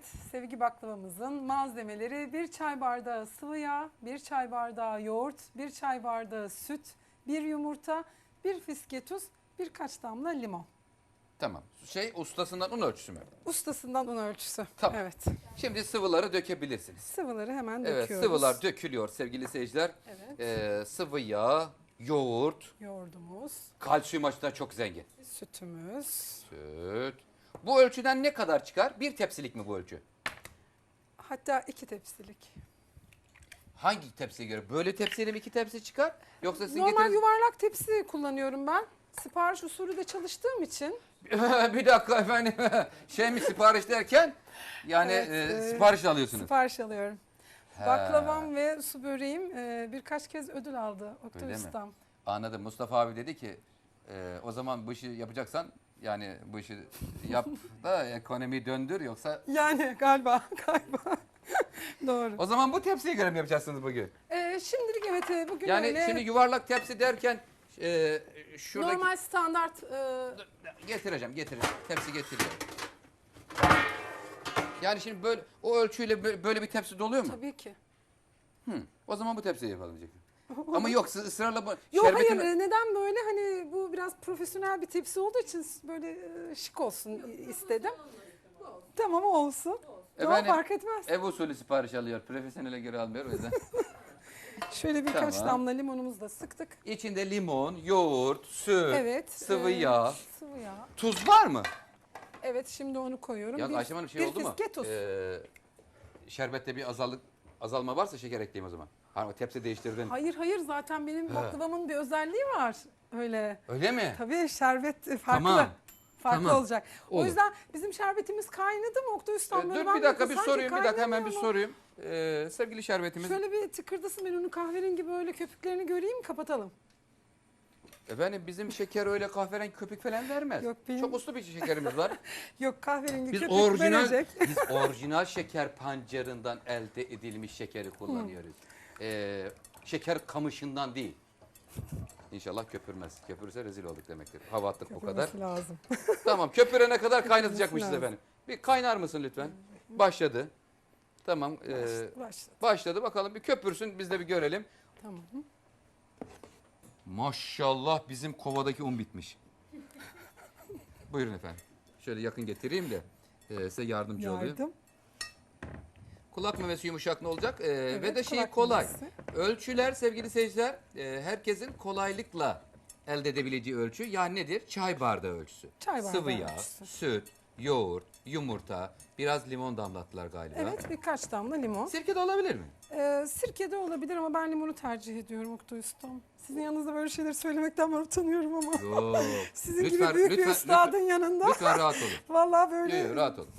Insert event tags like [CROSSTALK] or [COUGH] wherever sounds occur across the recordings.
Evet, sevgi baklavamızın malzemeleri bir çay bardağı sıvı yağ, bir çay bardağı yoğurt, bir çay bardağı süt, bir yumurta, bir fiske tuz, birkaç damla limon. Tamam. Şey ustasından un ölçüsü mü? Ustasından un ölçüsü. Tamam. Evet. Şimdi sıvıları dökebilirsiniz. Sıvıları hemen Evet döküyoruz. sıvılar dökülüyor sevgili seyirciler. Evet. Ee, sıvı yağ, yoğurt, Yoğurdumuz, kalsiyum açısından çok zengin. sütümüz. Süt. Bu ölçüden ne kadar çıkar? Bir tepsilik mi bu ölçü? Hatta iki tepsilik. Hangi tepsiye göre? Böyle tepsiyle mi iki tepsi çıkar? Yoksa sizin Normal getiriniz... yuvarlak tepsi kullanıyorum ben. Sipariş usulü de çalıştığım için. [LAUGHS] bir dakika efendim. [LAUGHS] şey mi sipariş derken? Yani Evet, e, e, sipariş alıyorsunuz. Sipariş alıyorum. He. Baklavam ve su böreğim e, birkaç kez ödül aldı Oktay Öyle mi? Ustam. Anladım. Mustafa abi dedi ki e, o zaman bu işi yapacaksan yani bu işi yap [LAUGHS] da ekonomiyi döndür yoksa Yani galiba galiba. [LAUGHS] Doğru. o zaman bu tepsiye göre mi yapacaksınız bugün? E, şimdilik evet e, bugün Yani öyle şimdi yuvarlak tepsi derken e, şuradaki normal standart e, getireceğim getireceğim tepsi getiriyorum. Yani şimdi böyle o ölçüyle bö- böyle bir tepsi doluyor mu? tabii ki. Hı. O zaman bu tepsiyi yapalım diyecektim. [LAUGHS] Ama yok siz ısrarla bu Yok şerbetini- hayır e, neden böyle hani bu biraz profesyonel bir tepsi olduğu için böyle e, şık olsun istedim. Tamam olsun. Efendim, fark etmez. Ev usulü sipariş alıyor. Profesyonele göre almıyor o yüzden. [LAUGHS] Şöyle birkaç Tamam. damla limonumuzu da sıktık. İçinde limon, yoğurt, süt, Evet. sıvı e, yağ. Sıvı yağ. Tuz var mı? Evet şimdi onu koyuyorum. Ya bir, Ayşem Hanım şey bir oldu mu? fiske tuz. Ee, şerbette bir azallık azalma varsa şeker ekleyeyim o zaman. Hani o tepsi değiştirdin. Hayır hayır zaten benim baklavamın bir özelliği var. Öyle. Öyle mi? Tabii şerbet farklı. Tamam. Farklı Tamam. olacak. O Olur. yüzden bizim şerbetimiz kaynadı mı Oktay Ee, Ustam? Böyle dur bir dakika bir sorayım bir dakika hemen bir sorayım. Ee, sevgili şerbetimiz. Şöyle bir tıkırdasın ben onun kahverengi böyle köpüklerini göreyim kapatalım. Efendim bizim şeker öyle kahverengi köpük falan vermez. Yok, benim- Çok uslu bir şekerimiz var. [LAUGHS] Yok kahverengi Biz köpük orijinal verecek. biz orijinal şeker pancarından elde edilmiş şekeri kullanıyoruz. Ee, şeker kamışından değil. İnşallah köpürmez. Köpürürse rezil olduk demektir. Hava attık o kadar. Köpürmesi lazım. [LAUGHS] Tamam köpürene kadar kaynatacakmışız lazım. efendim. Bir kaynar mısın lütfen? Başladı. Tamam. ee, Başladı. başladı. Bakalım bir köpürsün biz de bir görelim. Tamam. Maşallah bizim kovadaki un bitmiş. Buyurun efendim. Şöyle yakın getireyim de ee, size yardımcı olayım. Yardım. Kulak memesi yumuşak ne olacak? Ee, ve Evet, de şey kolay. memesi. Ölçüler sevgili seyirciler e, herkesin kolaylıkla elde edebileceği ölçü. Yani nedir? Çay bardağı ölçüsü. Çay bardağı Sıvı yağ, ölçüsü. süt, yoğurt, yumurta, biraz limon damlattılar galiba. Evet birkaç damla limon. Sirke de olabilir mi? Ee, sirke de olabilir ama ben limonu tercih ediyorum Oktay Ustam. Sizin yanınızda böyle şeyleri söylemekten ben utanıyorum ama. [LAUGHS] Sizin Lütfen, gibi büyük bir lütfen, üstadın lütfen, yanında. lütfen rahat olun. [LAUGHS] Vallahi böyle yok, rahat olun.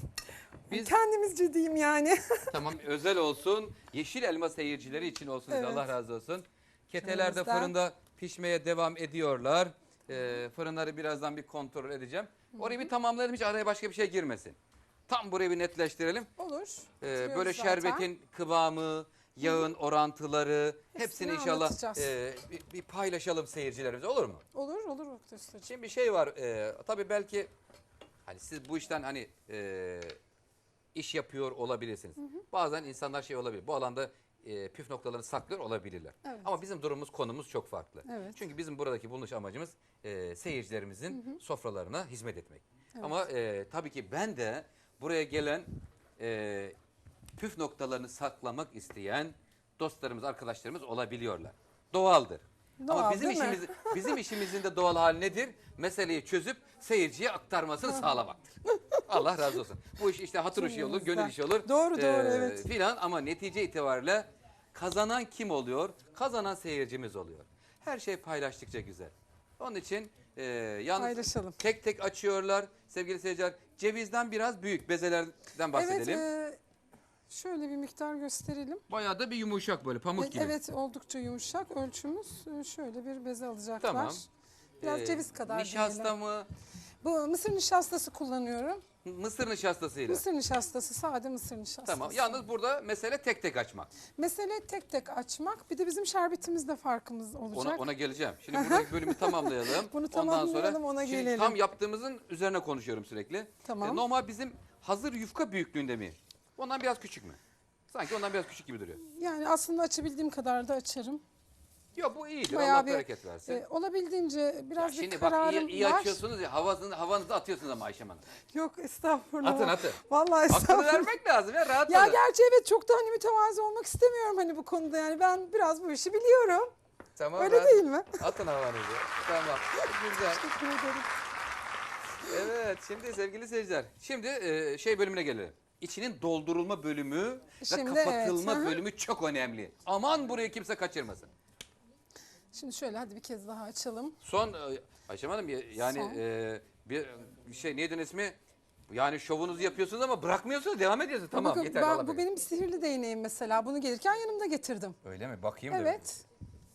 Biz kendimizce diyeyim yani. [LAUGHS] tamam özel olsun. Yeşil elma seyircileri için olsun. Evet. Allah razı olsun. Keteler de Önümüzden. fırında pişmeye devam ediyorlar. Ee, fırınları birazdan bir kontrol edeceğim. Orayı bir tamamlayalım hiç araya başka bir şey girmesin. Tam burayı bir netleştirelim. Olur. Ee, Bitiriyoruz böyle zaten. şerbetin kıvamı, yağın orantıları hepsini Hepsini inşallah anlatacağız. e, bir, bir paylaşalım seyircilerimize olur mu? Olur olur Oktay Ustacığım. Şimdi bir şey var. E, tabii belki hani siz bu işten hani e, iş yapıyor olabilirsiniz. Bazen insanlar şey olabilir. Bu alanda e, püf noktalarını saklıyor olabilirler. Evet. Ama bizim durumumuz konumuz çok farklı. Evet. Çünkü bizim buradaki bulunuş amacımız e, seyircilerimizin sofralarına hizmet etmek. Ama e, tabii ki ben de buraya gelen e, püf noktalarını saklamak isteyen dostlarımız, arkadaşlarımız olabiliyorlar. Doğaldır. Ama Doğal, bizim değil mi? işimiz bizim işimizin de doğal hali nedir? Meseleyi çözüp seyirciye aktarmasını sağlamaktır. [LAUGHS] Allah razı olsun. Bu iş işte hatır işi olur, gönül işi olur. Doğru, doğru, evet. Filan ama netice itibariyle kazanan kim oluyor? Kazanan seyircimiz oluyor. Her şey paylaştıkça güzel. Onun için e, yalnız Paylaşalım. tek tek açıyorlar sevgili seyirciler. Cevizden biraz büyük bezelerden bahsedelim. Evet e, şöyle bir miktar gösterelim. Bayağı da bir yumuşak böyle pamuk E, gibi. Evet oldukça yumuşak. Ölçümüz e, şöyle bir beze alacaklar. Tamam. Biraz Ee, ceviz kadar Nişasta diyelim. mı? Bu mısır nişastası kullanıyorum. Mısır nişastasıyla. Mısır nişastası, sade mısır nişastası. Tamam. Yalnız burada mesele tek tek açmak. Mesele tek tek açmak. Bir de bizim şerbetimizde farkımız Ona, olacak. ona geleceğim. Şimdi buradaki bölümü tamamlayalım. [LAUGHS] Bunu Ondan tamamlayalım, sonra ona şimdi gelelim. tam yaptığımızın üzerine konuşuyorum sürekli. Tamam. E, normal bizim hazır yufka büyüklüğünde mi Ondan biraz küçük mü? Sanki ondan biraz küçük gibi duruyor. Yani aslında açabildiğim kadar da açarım. Yok bu iyidir. Bayağı Allah bir, bereket versin. E, olabildiğince biraz bir şimdi bak kararım iyi, iyi var. açıyorsunuz ya havanızı, havanızı atıyorsunuz ama Ayşem Hanım. Yok estağfurullah. Atın atın. Vallahi Hakkını estağfurullah. vermek lazım ya rahat Ya olun. gerçi evet çok da hani mütevazı olmak istemiyorum hani bu konuda yani ben biraz bu işi biliyorum. Tamam, Öyle rahat- değil mi? Atın havanızı. Tamam. Güzel. Teşekkür ederim. Evet şimdi sevgili seyirciler. Şimdi e, şey bölümüne gelelim. İçinin doldurulma bölümü Şimdi ve evet, kapatılma hı hı. bölümü çok önemli. Aman burayı kimse kaçırmasın. Şimdi şöyle hadi bir kez daha açalım. Son e, Ayşem Hanım ya- yani Son. e, bir şey neydi ismi? Yani şovunuzu yapıyorsunuz ama bırakmıyorsunuz devam ediyorsunuz. Tamam Bakın, yeter. ben- bu benim bir sihirli değneğim mesela. Bunu gelirken yanımda getirdim. Öyle mi? Bakayım da. Evet.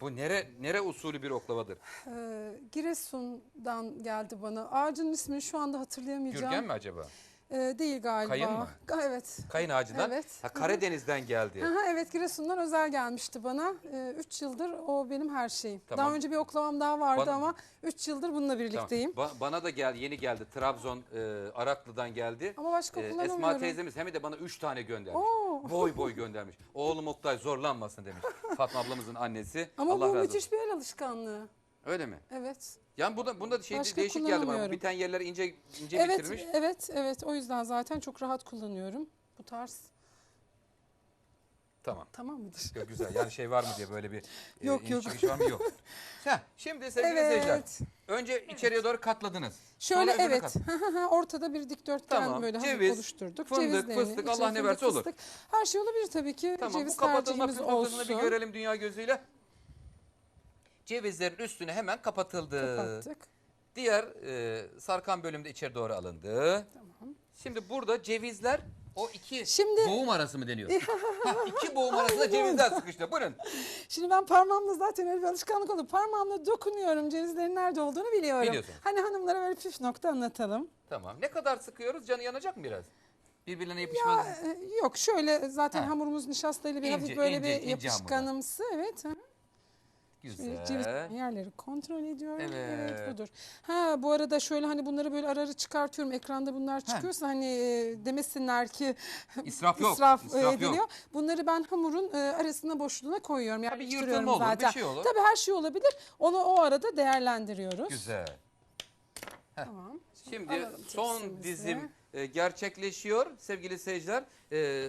Bu nere nere usulü bir oklavadır? Ee, Giresun'dan geldi bana. Ağacın ismini şu anda hatırlayamayacağım. Gürgen mi acaba? Ee, değil galiba. Kayın mı? Ga- Evet. Kayın ağacından. Evet. Ha, Karadeniz'den geldi. Aha, evet Giresun'dan özel gelmişti bana. 3 yıldır o benim her şeyim. Tamam. Daha önce bir oklavam daha vardı Bana- ama 3 yıldır bununla Tamam. birlikteyim. Ba- bana da gel yeni geldi. Trabzon e, Araklı'dan geldi. Ama başka Ee, kullanamıyorum. Esma teyzemiz hem de bana üç tane göndermiş. Oo. Boy boy [LAUGHS] göndermiş. Oğlum Oktay zorlanmasın demiş. Fatma ablamızın annesi. Ama Allah bu razı müthiş bir el alışkanlığı. Öyle mi? Evet. Yani bunda, bunda şey Başka değişik geldi bana. Biten yerler ince ince Evet, bitirmiş. evet, evet. O yüzden zaten çok rahat kullanıyorum. Bu tarz. Tamam. Tamam mıdır? Yok, güzel. Yani şey var mı diye böyle bir [LAUGHS] e, Yok, iniş yok. çıkış var mı? Yok. [LAUGHS] Heh, şimdi sevgili seyirciler. Evet. Önce içeriye doğru katladınız. Şöyle Sonra evet. kat- [LAUGHS] Ortada bir dikdörtgen Tamam, böyle ceviz, oluşturduk. fındık, fıstık, Allah ne verse olur. Her şey olabilir tabii ki. Tamam Ceviz bu kapatılma püf noktasını bir görelim dünya gözüyle. Cevizlerin üstüne hemen kapatıldı. Kapattık. Diğer e, sarkan bölümde içeri doğru alındı. Tamam. Şimdi burada cevizler o iki Şimdi- boğum arası mı deniyor? [LAUGHS] ha, iki boğum arasında cevizler sıkıştı. Buyurun. Şimdi ben parmağımla zaten öyle bir alışkanlık oldu. Parmağımla dokunuyorum. Cevizlerin nerede olduğunu biliyorum. Biliyorsun. Hani hanımlara böyle püf nokta anlatalım. Tamam. Ne kadar sıkıyoruz? Canı yanacak mı biraz? Birbirlerine yapışmaz. Ee, Yok şöyle zaten Ha. hamurumuz nişastayla bir İnce, hafif böyle ince, bir ince yapışkanımsı. Evet. ha. Şöyle ceviz Güzel. yerleri kontrol ediyorum. Evet. Evet. budur. Ha bu arada şöyle hani bunları böyle ara ara çıkartıyorum. Ekranda bunlar çıkıyorsa hani e, demesinler ki [LAUGHS] İsraf yok. israf, e, İsraf yok. ediliyor. Bunları ben hamurun e, arasına boşluğuna koyuyorum. Tabii Yerleştiriyorum yırtılma olur, bir zaten. şey olur. Tabii her şey olabilir. Onu o arada değerlendiriyoruz. Güzel. Tamam. Şimdi Alalım son tepsimizi. dizim gerçekleşiyor sevgili seyirciler.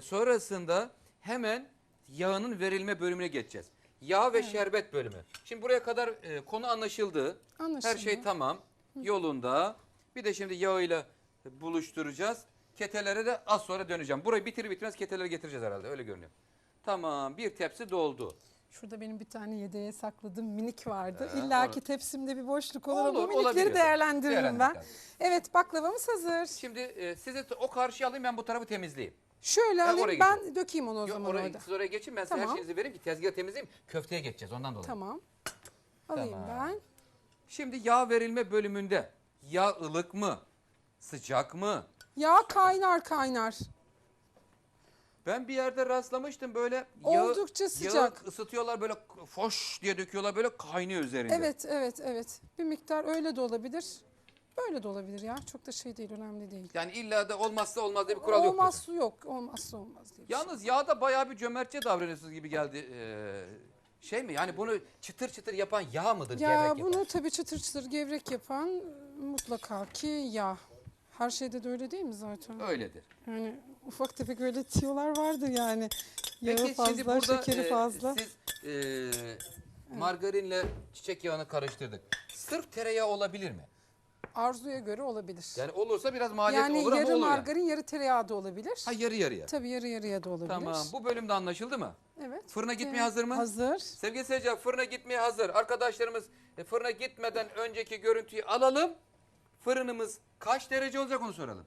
Sonrasında hemen yağının verilme bölümüne geçeceğiz. Yağ ve şerbet bölümü. Şimdi buraya kadar e, konu anlaşıldı. Anlaşıldı. Her şey tamam. Yolunda. Bir de şimdi yağıyla buluşturacağız. Ketelere de az sonra döneceğim. Burayı bitir bitmez ketelere getireceğiz herhalde. Öyle görünüyor. Tamam. Bir tepsi doldu. Şurada benim bir tane yedeğe sakladığım minik vardı. Ee, İlla ki tepsimde bir boşluk olur. Olur, ama minikleri değerlendiririm ben. Evet baklavamız hazır. Şimdi e, sizi t- o karşıya alayım ben bu tarafı temizleyeyim. Şöyle Ben alayım oraya ben dökeyim onu o Yok, zaman oraya, orada. siz oraya geçin ben size her Tamam. şeyinizi vereyim ki tezgahı temizleyeyim. Köfteye geçeceğiz ondan dolayı. Tamam. Alayım Tamam. ben. Şimdi yağ verilme bölümünde yağ ılık mı? Sıcak mı? Yağ kaynar kaynar. Ben bir yerde rastlamıştım böyle yağı, Oldukça sıcak. yağı ısıtıyorlar böyle foş diye döküyorlar böyle kaynıyor üzerinde. Evet evet evet. Bir miktar öyle de olabilir. Böyle de olabilir ya. Çok da şey değil önemli değil. Yani illa da olmazsa olmaz diye bir kural yok. diyorsun. Olmaz su yok. Olmazsa olmaz diye. bir şey. Yalnız yağda bayağı bir cömertçe davranıyorsunuz gibi geldi. Ee, şey mi yani bunu çıtır çıtır yapan yağ mıdır? Ya gevrek bunu yapan? tabii çıtır çıtır gevrek yapan e, mutlaka ki yağ. Her şeyde de öyle değil mi zaten? Öyledir. Yani ufak tefek öyle tiyolar vardır yani. Yağı Peki fazla, şimdi burada şekeri e, fazla. siz e, margarinle çiçek yağını karıştırdık. Sırf tereyağı olabilir mi? Arzuya göre olabilir. Yani olursa biraz maliyet Yani olur ama yarı olur yani. margarin, yarı tereyağı da olabilir. Ha yarı yarıya. Tabii yarı yarıya da olabilir. Tamam. Bu bölümde anlaşıldı mı? Evet. Fırına gitmeye Ee, hazır mı? Hazır. Sevgili seyirciler fırına gitmeye hazır. Arkadaşlarımız e, fırına gitmeden önceki görüntüyü alalım. Fırınımız kaç derece olacak onu soralım.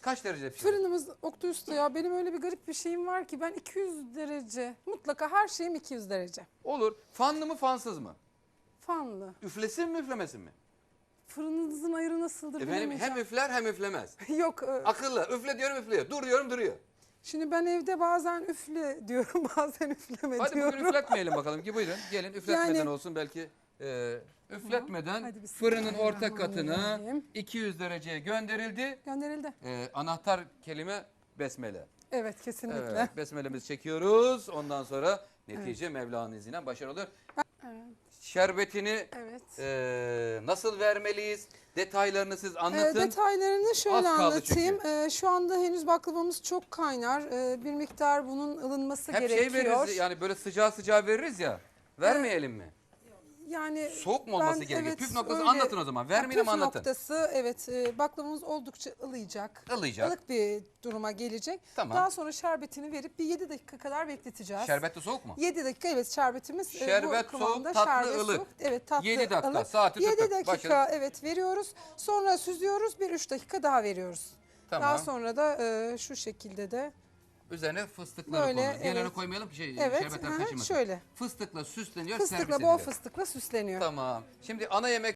Kaç derece pişirecek? Fırınımız Oktay Usta ya benim öyle bir garip bir şeyim var ki ben 200 derece mutlaka her şeyim 200 derece. Olur. Fanlı mı fansız mı? Fanlı. Üflesin mi üflemesin mi? Fırınınızın ayarı nasıldır Efendim hem bilemeyeceğim. üfler hem üflemez. [LAUGHS] Yok e, Akıllı. Üfle diyorum üflüyor. Dur diyorum duruyor. şimdi ben evde bazen üfle diyorum [LAUGHS] bazen üfleme Hadi diyorum. bugün üfletmeyelim bakalım ki buyurun. Gelin üfletmeden Yani- olsun belki. e, üfletmeden Hadi fırının orta katına bismillahirrahmanirrahim. 200 dereceye gönderildi. Gönderildi. E, anahtar kelime besmele. Evet kesinlikle. Evet, besmelemizi çekiyoruz. Ondan sonra netice Mevla'nın izniyle başarılı olur. Evet. Şerbetini evet. e, nasıl vermeliyiz? Detaylarını siz anlatın. detaylarını şöyle kaldı anlatayım. Ee, şu anda henüz baklavamız çok kaynar. Ee, bir miktar bunun ılınması Hep gerekiyor. şey veririz yani böyle sıcağı sıcağı veririz ya. Vermeyelim mi? Yani Soğuk mu olması ben- gerekiyor? evet, Püf noktası öyle. anlatın o zaman. Vermeyelim püf anlatın. noktası evet e, baklavamız oldukça ılıyacak. Ilayacak. Ilık bir duruma gelecek. Tamam. Daha sonra şerbetini verip bir 7 dakika kadar bekleteceğiz. Şerbet de soğuk mu? 7 dakika evet şerbetimiz e, Şerbet bu kıvamda. soğuk, tatlı, şerbet ılık. soğuk. Evet tatlı 7 dakika, ılık. saati 7 tuttuk. dakika Başladık. evet veriyoruz. Sonra süzüyoruz bir 3 dakika daha veriyoruz. Tamam. Daha sonra da e, şu şekilde de Üzerine fıstıkları Böyle, koyuyoruz. Diğerlerini evet. koymayalım ki şey, evet şerbetler aha, kaçırmasın. şöyle Fıstıkla süsleniyor, servis fıstıkla ediliyor. bol fıstıkla süsleniyor. Tamam. Şimdi ana yemek